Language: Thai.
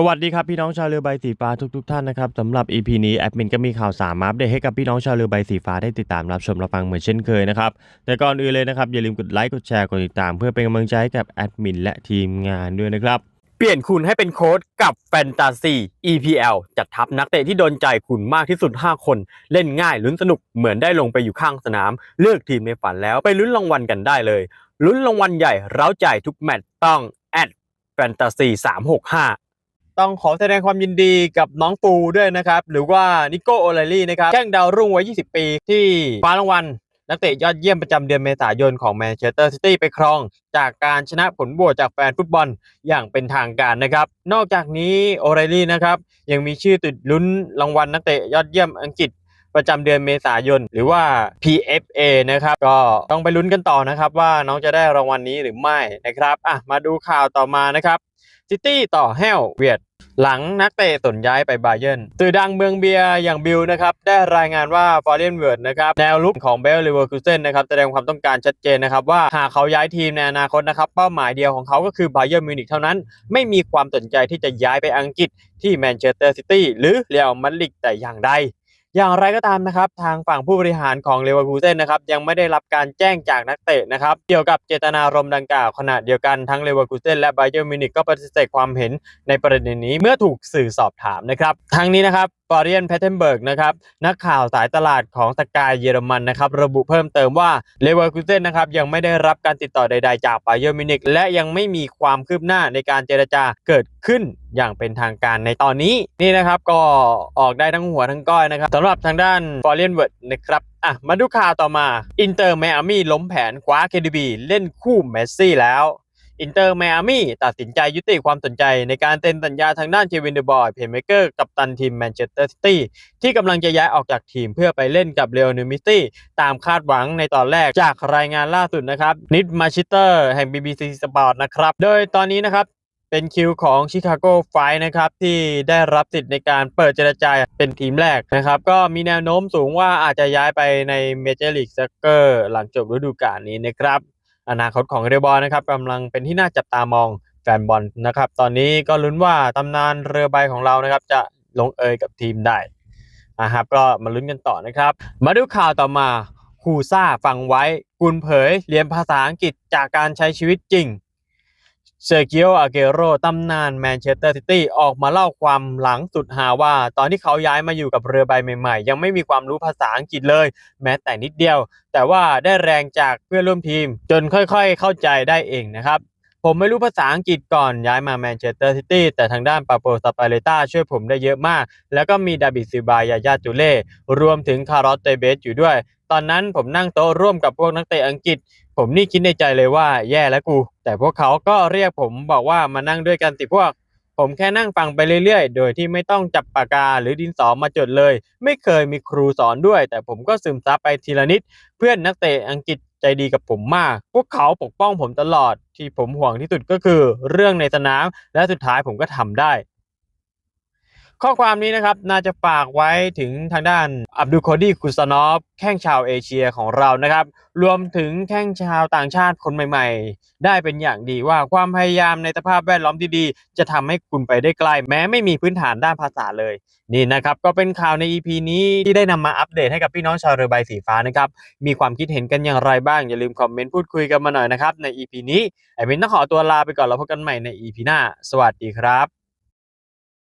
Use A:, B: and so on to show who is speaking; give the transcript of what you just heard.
A: สวัสดีครับพี่น้องชาวเรือใบสีฟ้าทุกๆท่านนะครับสำหรับ EP นี้แอดมินก็มีข่าวสารมาอัปเดตให้กับพี่น้องชาวเรือใบสีฟ้าได้ติดตามรับชมรับฟังเหมือนเช่นเคยนะครับแต่ก่อนอื่นเลยนะครับอย่าลืมกดไลค์กดแชร์กดติดตาม เพื่อเป็นกำลังใจให้กับแอดมินและทีมงานด้วยนะครับ
B: เปลี่ยนคุณให้เป็นโค้ดกับแฟนตาซี EPL จัดทัพนักเตะที่โดนใจคุณมากที่สุด 5 คน เล่นง่ายลุ้นสนุกเหมือนได้ลงไปอยู่ข้างสนาม เลือกทีมในฝันแล้วไปลุ้นรางวัลกันได้เลยลุ้นรางวัลใหญ่เร้าใจทุกแมตช์ต้องแอดแฟนตาซี365 ต้องขอแสดงความยินดีกับน้องปูด้วยนะครับ หรือว่านิโก้โอไลลี่นะครับแข้งดาวรุ่งวัย 20 ปี ที่คว้ารางวัลนักเตะยอดเยี่ยมประจำเดือนเมษายนของแมนเชสเตอร์ซิตี้ไปครอง จากการชนะผลโหวตจากแฟนฟุตบอลอย่างเป็นทางการนะครับ นอกจากนี้โอไรลี่นะครับยังมีชื่อติดลุ้นรางวัลนักเตะยอดเยี่ยมอังกฤษประจำเดือนเมษายน หรือว่า PFA นะครับ ก็ต้องไปลุ้นกันต่อนะครับ ว่าน้องจะได้รางวัลนี้หรือไม่นะครับอะมาดูข่าวต่อมานะครับซิตี้ต่อแห้วเวียด หลังนักเตะสนย้ายไปบาเยิร์นสื่อดังเมืองเบียร์อย่างบิลนะครับได้รายงานว่าฟอร์เรนเวิร์ดนะครับแนวรุกของเบลลิเวอร์คูเซนนะครับแสดงความต้องการชัดเจนนะครับว่าหากเขาย้ายทีมในอนาคตนะครับเป้าหมายเดียวของเขาก็คือบาเยิร์นมิวนิกเท่านั้น ไม่มีความสนใจที่จะย้ายไปอังกฤษที่แมนเชสเตอร์ซิตี้หรือเรอัลมาดริดแต่อย่างใด อย่างไรก็ตามนะครับ ทางฝั่งผู้บริหารของเลเวอร์คูเซนนะครับยังไม่ได้รับการแจ้งจากนักเตะนะครับ เกี่ยวกับเจตนารมณ์ดังกล่าวขณะเดียวกันทั้งเลเวอร์คูเซนและไบเยอร์มิวนิกก็ปฏิเสธความเห็นในประเด็นนี้เมื่อถูกสื่อสอบถามนะครับทั้งนี้นะครับ ฟอร์เรียนแพทเทนเบิร์กนะครับนักข่าวสายตลาดของสกายเยอรมันนะครับระบุเพิ่มเติมว่าเลเวอร์คูเซนนะครับยังไม่ได้รับการติดต่อใด ๆ จากไบเ e อร์มินิกและยังไม่มีความคืบหน้าในการเจรจาเกิดขึ้นอย่างเป็นทางการในตอนนี้นี่นะครับก็ออกได้ทั้งหัวทั้งก้อยนะครับสำหรับทางด้านฟอร์เรียนเวิร์ดนะครับอะมาดูข่าวต่อมาอินเตอร์ไมอามี่ล้มแผนคว้า KDB เล่นคู่เมสซี่แล้ว อินเตอร์ไมอามี่ตัดสินใจยุติความสนใจในการเซ็นสัญญาทางด้านเควินเดบอยเพย์เมเกอร์กับตันทีมแมนเชสเตอร์ซิตี้ที่กำลังจะย้ายออกจากทีมเพื่อไปเล่นกับเรอัลนิมิตี้ตามคาดหวังในตอนแรกจากรายงานล่าสุดนะครับนิดมาชิเตอร์แห่ง BBC Sport นะครับ โดยตอนนี้นะครับเป็นคิวของชิคาโกไฟนะครับ ที่ได้รับสิทธิ์ในการเปิดเจรจาเป็นทีมแรกนะครับ ก็มีแนวโน้มสูงว่าอาจจะย้ายไปในเมเจอร์ลีกซักเกอร์หลังจบฤดูกาลนี้นะครับ อนาคตของเรบอลนะครับกำลังเป็นที่น่าจับตามองแฟนบอลนะครับ ตอนนี้ก็ลุ้นว่าตำนานเรือใบของเรานะครับ จะลงเอยกับทีมได้นะครับก็มาลุ้นกันต่อนะครับ มาดูข่าวต่อมาคูซ่าฟังไว้ กุนเผยเรียนภาษาอังกฤษจากการใช้ชีวิตจริง เซอร์กิโออาเกโรตำนานแมนเชสเตอร์ซิตี้ออกมาเล่าความหลังสุดหาว่า ตอนที่เขาย้ายมาอยู่กับเรือใบใหม่ๆ ยังไม่มีความรู้ภาษาอังกฤษเลย แม้แต่นิดเดียว แต่ว่าได้แรงจากเพื่อนร่วมทีม จนค่อยๆเข้าใจได้เองนะครับ ผมไม่รู้ภาษาอังกฤษก่อนย้ายมาแมนเชสเตอร์ซิตี้แต่ทางด้านปาโปซาปาเลต้าช่วยผมได้เยอะมาก แล้วก็มีดาบิดซิบายาญาจูเล่รวมถึงคาร์ลอสเตเบสอยู่ด้วย ตอนนั้นผมนั่งโต๊ะร่วมกับพวกนักเตะอังกฤษ ผมนี่คิดในใจเลยว่าแย่แล้วกู แต่พวกเขาก็เรียกผมบอกว่ามานั่งด้วยกันสิพวก ผมแค่นั่งฟังไปเรื่อยๆ โดยที่ไม่ต้องจับปากกาหรือดินสอมาจดเลย ไม่เคยมีครูสอนด้วย แต่ผมก็ซึมซับไปทีละนิด เพื่อนนักเตะอังกฤษ ใจดีกับผมมาก พวกเขาปกป้องผมตลอด ที่ผมห่วงที่สุดก็คือเรื่องในสนาม และสุดท้ายผมก็ทำได้ ข้อความนี้นะครับน่าจะฝากไว้ถึงทางด้านอับดุลโคดีกุสนอฟแข้งชาวเอเชียของเรานะครับ รวมถึงแข้งชาวต่างชาติคนใหม่ ๆ ได้เป็นอย่างดีว่าความพยายามในสภาพแวดล้อมที่ดีจะทำให้คุณไปได้ไกลแม้ไม่มีพื้นฐานด้านภาษาเลย นี่นะครับ ก็เป็นข่าวใน EP นี้ที่ได้นำมาอัปเดตให้กับพี่น้องชาวเรือใบสีฟ้านะครับมีความคิดเห็นกันอย่างไรบ้างอย่าลืมคอมเมนต์พูดคุยกันมาหน่อยนะครับใน EP นี้ไอเมินต้องขอตัวลาไปก่อนแล้วพบกันใหม่ใน EP หน้า สวัสดีครับ